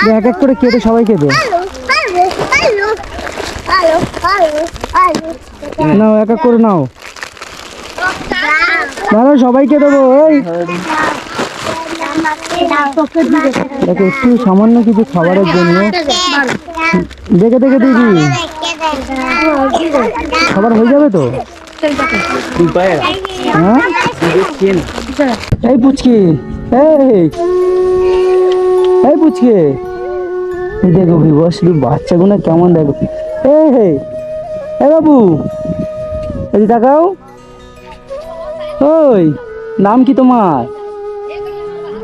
দে, এক এক করে কেটে সবাইকে দে। নাও এক এক করে নাও। দাঁড়াও সবাইকে দেবো এই। দেখো একটু সামান্য কিছু খাবারের জন্য। দেখে দেখে দেখি খাবার হয়ে যাবে তো? হ্যাঁ? এই পুচকি এই। এই দেখো শুধু বাচ্চাগুলো কেমন দেখো। এই হে, এ বাবু, এই তাকাও। ওই, নাম কি তোমার?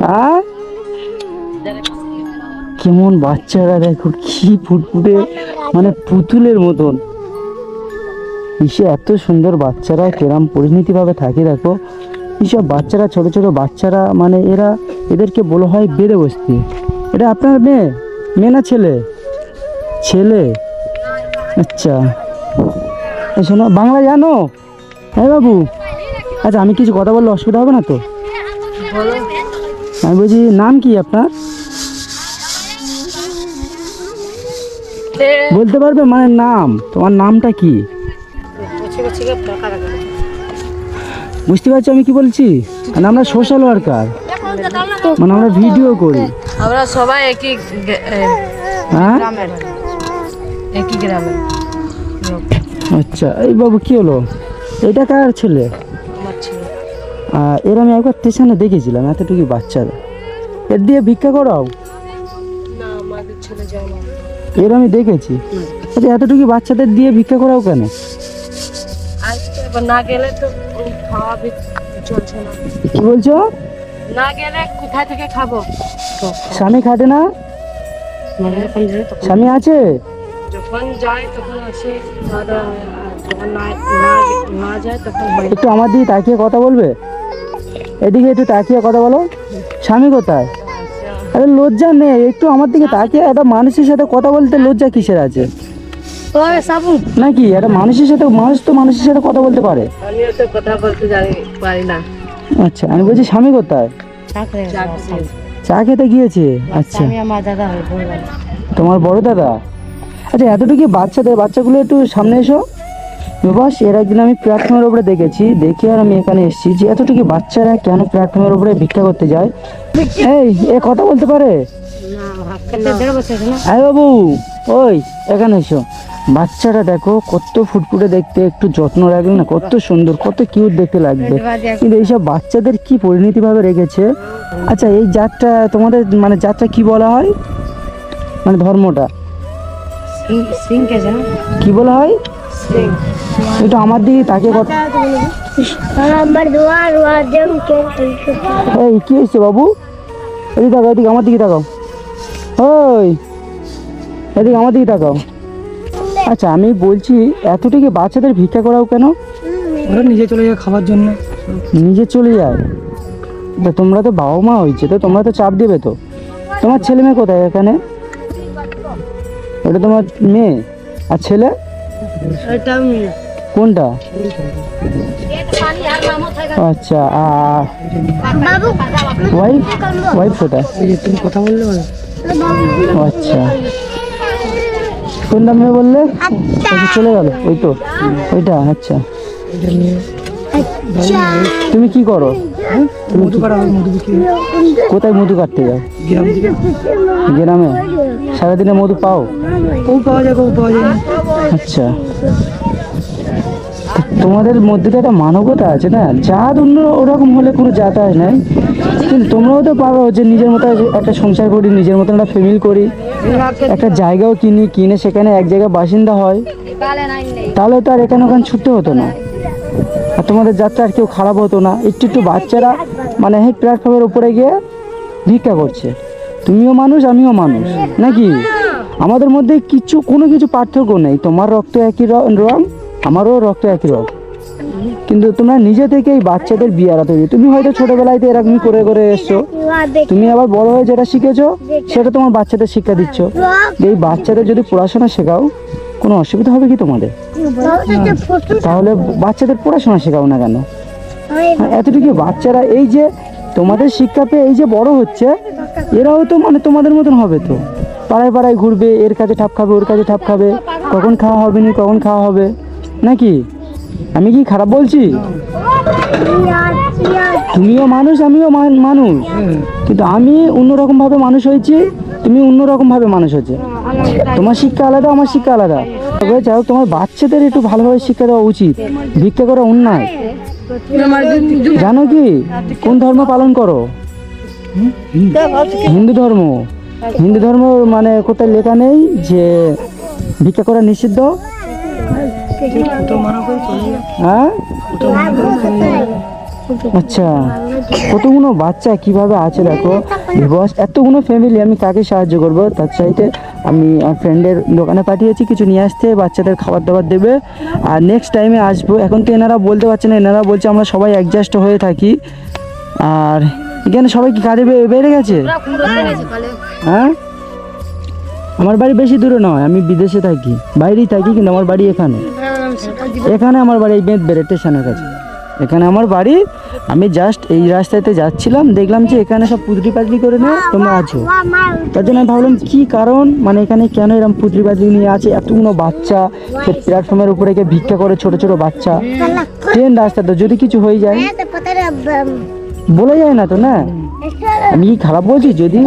হ্যাঁ? কেমন বাচ্চারা দেখো, কি ফুটফুটে মানে পুতুলের মতন। ইসে এত সুন্দর বাচ্চারা কেরাম পরিণতিভাবে থাকে দেখো। এইসব বাচ্চারা, ছোট ছোট বাচ্চারা মানে এরা এদেরকে বলা হয় বেড়ে বসতে এটা আপনার মেয়ে? মেয়ে না ছেলে? ছেলে? আচ্ছা। শোনো বাংলা জানো? হ্যাঁ বাবু আচ্ছা আমি কিছু কথা বললে অসুবিধা হবে না তো? আমি বলছি, নাম কি আপনার? বলতে পারবে মানে নাম? তোমার নামটা কি? বুঝতে পারছ আমি কি বলছি? মানে আমরা সোশ্যাল ওয়ার্কার মানে আমরা ভিডিও করি। আমরা সবাই একই হ্যাঁ? গ্রামের। একই গ্রামের। আচ্ছা এই বাবু কি হলো? এটা কার ছেলে? এর আমি একবার স্টেশনে দেখেছিলাম এতটুকু বাচ্চারা এর দিয়ে ভিক্ষা করাও? আমাদের ছেলে যায় এর আমি দেখেছি। আচ্ছা এতটুকু বাচ্চাদের দিয়ে ভিক্ষা করাও কেন? না গেলে তো খাওয়া চলছে না। কি বলছো? না গেলে কোথায় থেকে খাব? স্বামী খাটে না? স্বামী আছে? যখন যায় তখন আসে খাওয়া দাওয়া আর যখন না না না যায় তখন একটু আমার দিকে তাকিয়ে কথা বলবে? এদিকে একটু তাকিয়ে কথা বলো। স্বামী কোথায়? আরে লজ্জা নেই একটু আমার দিকে তাকিয়ে একটা মানুষের সাথে কথা বলতে লজ্জা কিসের আছে? নাকি? একটা মানুষের সাথে মানুষ তো মানুষের সাথে কথা বলতে পারে। কথা বলতে জানি পারি না। আচ্ছা আমি বলছি স্বামী কোথায়? চা খেতে গিয়েছে? আচ্ছা। দাদা তোমার বড় দাদা? আচ্ছা এতটুকু বাচ্চাদের বাচ্চাগুলো একটু সামনে এসো। বাসের একদিন আমি প্ল্যাটফর্মের উপরে দেখেছি। দেখে আর আমি এখানে এসেছি যে এতটুকু বাচ্চারা কেন প্ল্যাটফর্মের উপরে ভিক্ষা করতে যায়? এই এ কথা বলতে পারে? হ্যাঁ বাবু। ওই এখানে এসো। বাচ্চাটা দেখো কত ফুটফুটে দেখতে একটু যত্ন রাখলে না কত সুন্দর কত কিউট দেখতে লাগবে। কিন্তু এইসব বাচ্চাদের কি পরিণতি ভাবে রেখেছে? আচ্ছা এই জাতটা তোমাদের মানে জাতটা কি বলা হয়? মানে ধর্মটা? কি বলা হয়? সিং। একটু আমার দিকে তাকে কথা কে? এই কি হয়েছে বাবু? এদিকে তাকাও এদিকে আমার দিকে তাকাও। ওই এদিকে আমার দিকে তাকাও। আচ্ছা আমি বলছি এতটুকু বাচ্চাদের ভিক্ষা করাও কেন? ওরা নিজে চলে যায় খাবার জন্য। নিজে চলে যায়? তা তোমরা তো বাবা মা হয়েছে তো তোমরা তো চাপ দেবে তো। তোমার ছেলে মেয়ে কোথায় এখানে? ওটা তোমার মেয়ে? আর ছেলে? কোনটা? আচ্ছা আর ওয়াইফ ওয়াইফ কোথায়? তুমি কথা বললে আচ্ছা। কোনটা মেয়ে বললে? আচ্ছা, চলে গেল ওই তো ওইটা আচ্ছা। তুমি কি করো। কোথায় মধু কাটতে যাও? গ্রামে? সারাদিনে মধু পাও? ও পাওয়া যায় ও পাওয়া যায় আচ্ছা। তোমাদের মধ্যে তো একটা মানবতা আছে না? জাত অন্য ওরকম হলে কোনো জাত আয় নাই। কিন্তু তোমরাও তো পারো যে নিজের মতো একটা সংসার করি নিজের মতো একটা ফ্যামিলি করি। একটা জায়গাও কিনি কিনে সেখানে এক জায়গায় বাসিন্দা হয়। তাহলে তো আর এখানে ওখানে ছুটতে হতো না। আর তোমাদের যাত্রা আর কেউ খারাপ হতো না। একটু একটু বাচ্চারা মানে এই প্ল্যাটফর্মের উপরে গিয়ে ভিক্ষা করছে। তুমিও মানুষ আমিও মানুষ নাকি? আমাদের মধ্যে কিছু কোনো কিছু পার্থক্য নেই। তোমার রক্ত একই র- রং আমারও রক্ত একই রং। কিন্তু তোমরা নিজে থেকেই বাচ্চাদের বিয়ারা তৈরি তুমি হয়তো ছোটবেলায় তো এরকমই করে করে এসছো। তুমি আবার বড় হয়ে যেটা শিখেছো, সেটা তোমার বাচ্চাদের শিক্ষা দিচ্ছ। এই বাচ্চাদের যদি পড়াশোনা শেখাও, কোনো অসুবিধা হবে কি তোমাদের? তাহলে বাচ্চাদের পড়াশোনা শেখাও না কেন? এতটুকু বাচ্চারা এই যে তোমাদের শিক্ষা পেয়ে এই যে বড় হচ্ছে, এরাও তো মানে তোমাদের মতন হবে তো। পাড়ায় পাড়ায় ঘুরবে, এর কাছে ঠাপ খাবে, ওর কাছে ঠাপ খাবে। কখন খাওয়া হবে নি, কখন খাওয়া হবে? নাকি? আমি কি খারাপ বলছি? তুমিও মানুষ আমিও মানুষ। কিন্তু আমি অন্যরকম ভাবে মানুষ হয়েছি তুমি অন্যরকম ভাবে মানুষ হয়েছে। তোমার শিক্ষা আলাদা আমার শিক্ষা আলাদা। তবে যাই হোক, তোমার বাচ্চাদের একটু ভালোভাবে শিক্ষা দেওয়া উচিত। ভিক্ষা করা অন্যায়। জানো কি? কোন ধর্ম পালন করো? হিন্দু ধর্ম। হিন্দু ধর্ম মানে কোথায় লেখা নেই যে ভিক্ষা করা নিষিদ্ধ। হ্যাঁ? আচ্ছা কতগুলো বাচ্চা কীভাবে আছে দেখো? বস এতগুলো ফ্যামিলি আমি কাকে সাহায্য করব? তার চাইতে আমি ফ্রেন্ডের দোকানে পাঠিয়েছি, কিছু নিয়ে আসতে, বাচ্চাদের খাবার দাবার দেবে। আর নেক্সট টাইমে আসব, এখন তো এনারা বলতে পারছে না, এনারা বলছে আমরা সবাই অ্যাডজাস্ট হয়ে থাকি। আর এখানে সবাই কি কাজে বেড়ে গেছে? হ্যাঁ? আমার বাড়ি বেশি দূরে নয়, আমি বিদেশে থাকি, বাইরেই থাকি কিন্তু আমার বাড়ি এখানে। এখানে আমার বাড়ি এই বেদ স্টেশনের কাছে। এখানে আমার বাড়ি, আমি জাস্ট এই রাস্তাতে যাচ্ছিলাম, দেখলাম যে এখানে সব পুতলি পাতলি করে নিয়ে তোমরা আছো। তার জন্য আমি ভাবলাম, কি কারণ? মানে এখানে কেন এরকম পুতলি পাতলি নিয়ে আছে? এতগুলো বাচ্চা, সে প্ল্যাটফর্মের উপরে গিয়ে ভিক্ষা করে ছোট ছোট বাচ্চা। ট্রেন রাস্তাতে যদি কিছু হয়ে যায় বলে যায় না তো না? আমি কি খারাপ বলছি? যদি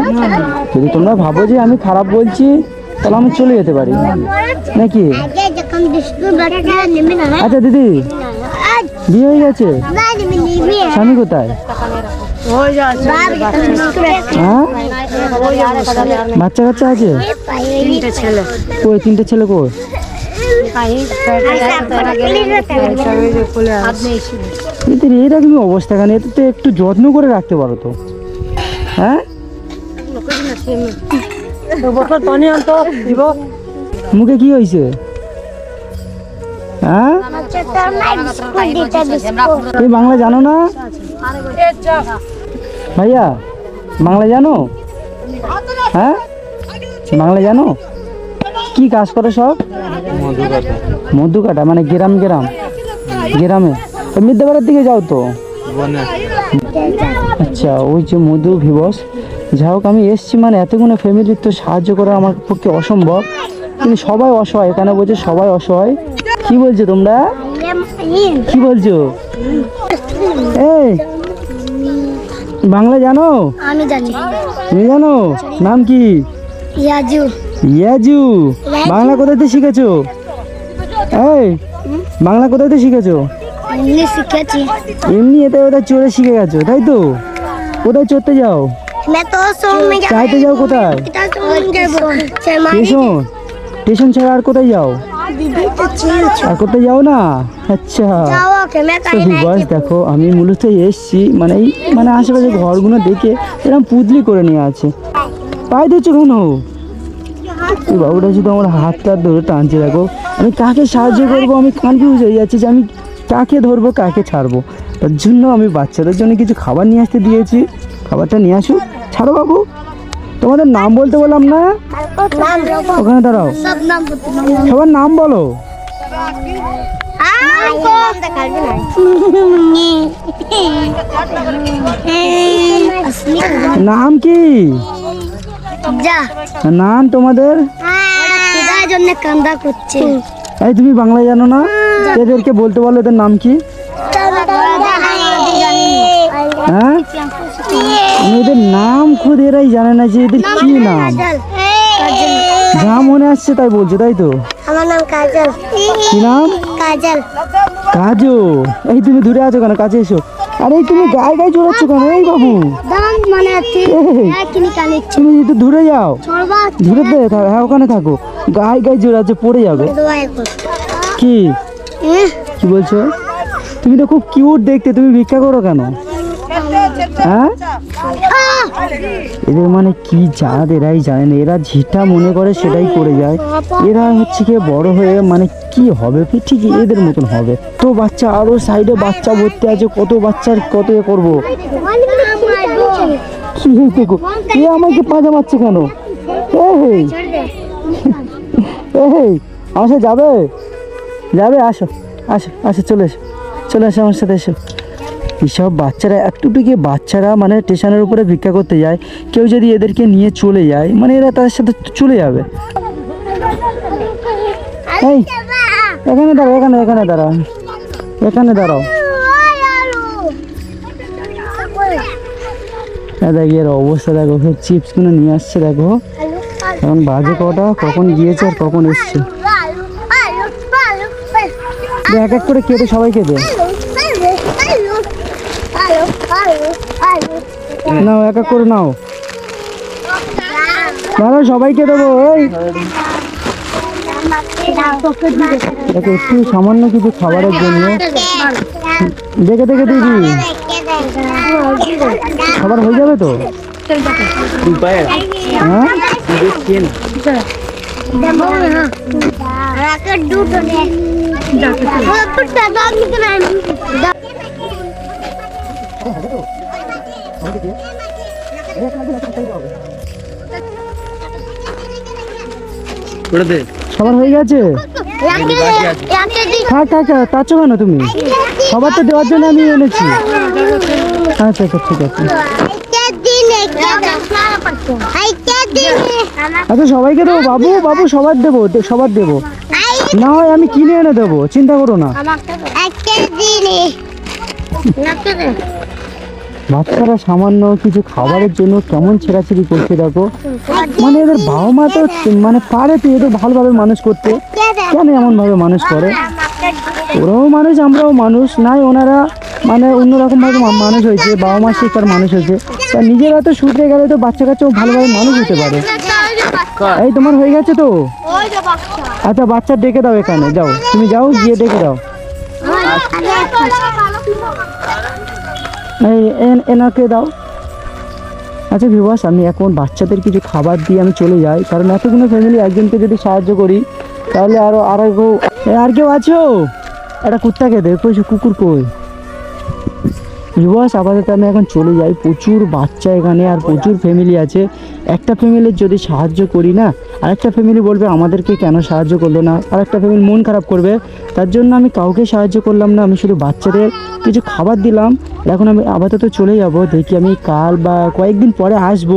যদি তোমরা ভাবো যে আমি খারাপ বলছি তাহলে আমি চলে যেতে পারি। নাকি? আচ্ছা দিদি। বিয়ে হয়ে গেছে? স্বামী কোথায়? হ্যাঁ? বাচ্চা কাচ্চা আছে কই তিনটে ছেলে কই? এদের অবস্থা কেন এতে তো একটু যত্ন করে রাখতে পারো তো হ্যাঁ মুখে কি হয়েছে হ্যাঁ তুমি বাংলা জানো না ভাইয়া বাংলা জানো হ্যাঁ বাংলা জানো? কি কাজ করে সব? মধু কাটা মানে গ্রাম গ্রাম। গ্রামে। তো মিদ্যাপাড়ার দিকে যাও তো। আচ্ছা ওই যে মধু ভিবস। যাই হোক আমি এসছি মানে এতগুলো ফ্যামিলির তো সাহায্য করা আমার পক্ষে অসম্ভব। কিন্তু সবাই অসহায় কেন বলছে? সবাই অসহায়। কি বলছো তোমরা? কি বলছো? এই বাংলা জানো? আমি জানি। তুমি জানো? নাম কি? ইয়াজু। ইয়াজু বাংলা কোথায় শিখেছো? এই বাংলা কোথায় শিখেছো? এমনি শিখেছি। এমনি এতে ওটা চড়ে শিখে গেছো তাই তো? কোথায় চড়তে যাও? চাইতে যাও কোথায়? টিউশন? টিউশন ছাড়া আর কোথায় যাও? আর কোথায় যাও না? আচ্ছা। বাস দেখো আমি মূলত এসছি মানে মানে আশেপাশে ঘরগুলো দেখে এরকম পুদলি করে নিয়ে আছে। পায়ে দিচ্ছ কেন? বাবুটা শুধু আমার হাতটা ধরে টানছে দেখো আমি কাকে সাহায্য করব? আমি কনফিউজ হয়ে যাচ্ছি যে আমি কাকে ধরবো কাকে ছাড়বো? তার জন্য আমি বাচ্চাদের জন্য কিছু খাবার নিয়ে আসতে দিয়েছি। খাবারটা নিয়ে আসুক ছাড়ো বাবু। তোমাদের নাম বলতে বললাম না? ওখানে দাঁড়াও। সবার নাম বলো। নাম কি? যা নাম তোমাদের জন্য কান্দা করছে এই তুমি বাংলা জানো না এদেরকে বলতে বলো এদের নাম কি হ্যাঁ এদের নাম খুদ এরাই জানে না যে এদের কি নাম যা মনে আসছে তাই বলছে তাই তো আমার নাম কাজল কি নাম কাজল কাজু এই তুমি দূরে আছো কেন কাছে এসো আরে তুমি গায়ে গায়ে জোড়াচ্ছ কেন? এই বাবু। মানে তুমি একটু দূরে যাও। দূরে দে হ্যাঁ ওখানে থাকো। গায়ে গায়ে জোড়াচ্ছে পড়ে যাবে। কি? কি বলছো? তুমি তো খুব কিউট দেখতে তুমি ভিক্ষা করো কেন? হ্যাঁ এদের মানে কি জাত? এরাই জানে না। এরা যেটা মনে করে সেটাই করে যায়। এরা হচ্ছে কি বড় হয়ে মানে কি হবে? ঠিক এদের মতন হবে। তো বাচ্চা, আরও সাইডে বাচ্চা ভর্তি আছে, কত বাচ্চার কত এ করব? কি এ আমাকে পাজা মারছে কেন? এই আমার সাথে যাবে? যাবে? আসো। আসো আসো, চলে এসো। চলে এসো আমার সাথে, এসো। এইসব বাচ্চারা একটুটুকু বাচ্চারা মানে স্টেশনের উপরে ভিক্ষা করতে যায়, কেউ যদি এদেরকে নিয়ে চলে যায় মানে এরা তাদের সাথে চলে যাবে। এই, এখানে দাঁড়াও, এখানে এখানে দাঁড়াও এখানে দাঁড়াও। দেখি, এর অবস্থা দেখো চিপসগুলো নিয়ে আসছে, দেখো। এখন বাজে কটা, কখন গিয়েছে আর কখন এসছে। এক এক করে কেটে সবাইকে দে। নাও, এক এক করে নাও। দাঁড়াও সবাইকে দেবো, এই। দেখো, একটু সামান্য কিছু খাবারের জন্য। দেখে দেখে দিবি খাবার হয়ে যাবে তো? হ্যাঁ। দাদা খাবার হয়ে গেছে? খা খা তাচ্ছ কেন তুমি? খাবার তো দেওয়ার জন্য আমি এনেছি। আচ্ছা আচ্ছা ঠিক আছে। আচ্ছা সবাইকে দেবো। বাবু বাবু সবার দেবো সবার দেবো। না হয় আমি কিনে এনে দেবো চিন্তা করো না। বাচ্চারা সামান্য কিছু খাবারের জন্য কেমন ছেঁড়াছিড়ি করছে দেখো। মানে এদের বাবা মা তো মানে পারে তো এদের ভালোভাবে মানুষ করতে। কেন এমন ভাবে মানুষ করে? ওরাও মানুষ, আমরাও মানুষ। নাই, ওনারা মানে অন্যরকম ভাবে মা- মানুষ হয়েছে বাবা মা শিক্ষার মানুষ হয়েছে। তা নিজেরা তো শুধরে গেলে তো বাচ্চা কাচ্চাও ভালোভাবে মানুষ হতে পারে। এই তোমার হয়ে গেছে তো? আচ্ছা বাচ্চা ডেকে দাও এখানে, যাও। তুমি যাও, গিয়ে ডেকে দাও। এনাকে দাও। আচ্ছা বিবাস আমি এখন বাচ্চাদের কিছু খাবার দিয়ে আমি চলে যাই। কারণ এতগুলো ফ্যামিলি একজনকে যদি সাহায্য করি, তাহলে আরও আরও আর কেউ আছো? একটা কুত্তাকে দে কুকুর কই? বিবাস আপাতত আমি এখন চলে যাই। প্রচুর বাচ্চা এখানে আর প্রচুর ফ্যামিলি আছে। একটা ফ্যামিলির যদি সাহায্য করি না আর একটা ফ্যামিলি বলবে আমাদেরকে কেন সাহায্য করল না? আর একটা ফ্যামিলি মন খারাপ করবে। তার জন্য আমি কাউকে সাহায্য করলাম না, আমি শুধু বাচ্চাদের কিছু খাবার দিলাম। এখন আমি আপাতত চলে যাব, দেখি আমি কাল বা কয়েকদিন পরে আসব।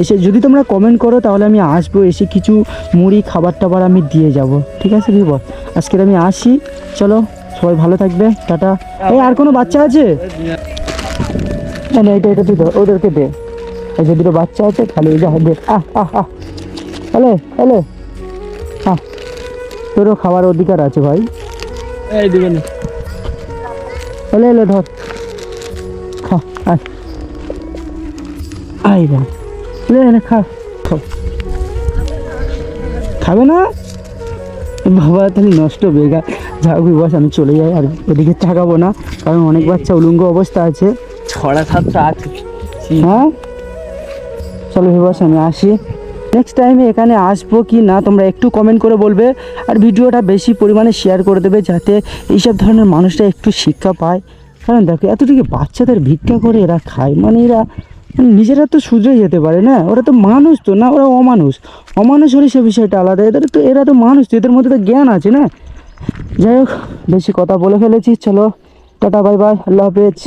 এসে যদি তোমরা কমেন্ট করো, তাহলে আমি আসব, এসে কিছু মুড়ি, খাবার টাবার আমি দিয়ে যাব। ঠিক আছে বিবস আজকের আমি আসি। চলো, সবাই ভালো থাকবে, টাটা। এই, আর কোনো বাচ্চা আছে? না না এটা এটা তুই ধর, ওদেরকে দে। এই যে দুটো বাচ্চা আছে খালি যা দে আহ আহ আহ। তোরও খাবার অধিকার আছে ভাই। এই দিবেন এলে এলে ধর। খা আয়। আয় এলে এলে খা। খাবে না? বাবা তাহলে নষ্ট বেগা যা বস আমি চলে যাই আর ওদিকে তাকাবো না কারণ অনেক বাচ্চা উলঙ্গ অবস্থা আছে। ছড়া সাতটা আছে হ্যাঁ? চলো ভিবাস আমি আসি। নেক্সট টাইমে এখানে আসব কি না, তোমরা একটু কমেন্ট করে বলবে আর ভিডিওটা বেশি পরিমাণে শেয়ার করে দেবে যাতে এইসব ধরনের মানুষরা একটু শিক্ষা পায়। কারণ দেখো, এতটুকু বাচ্চাদের ভিক্ষা করে এরা খায় মানে এরা নিজেরা তো শুধরে যেতে পারে না, ওরা তো মানুষ তো না, ওরা অমানুষ। অমানুষ হলে সে বিষয়টা আলাদা, এদের তো, এরা তো মানুষ তো, এদের মধ্যে তো জ্ঞান আছে না? যাই হোক, বেশি কথা বলে ফেলেছি, চলো, টাটা বাই বাই আল্লাহ হাফেজ।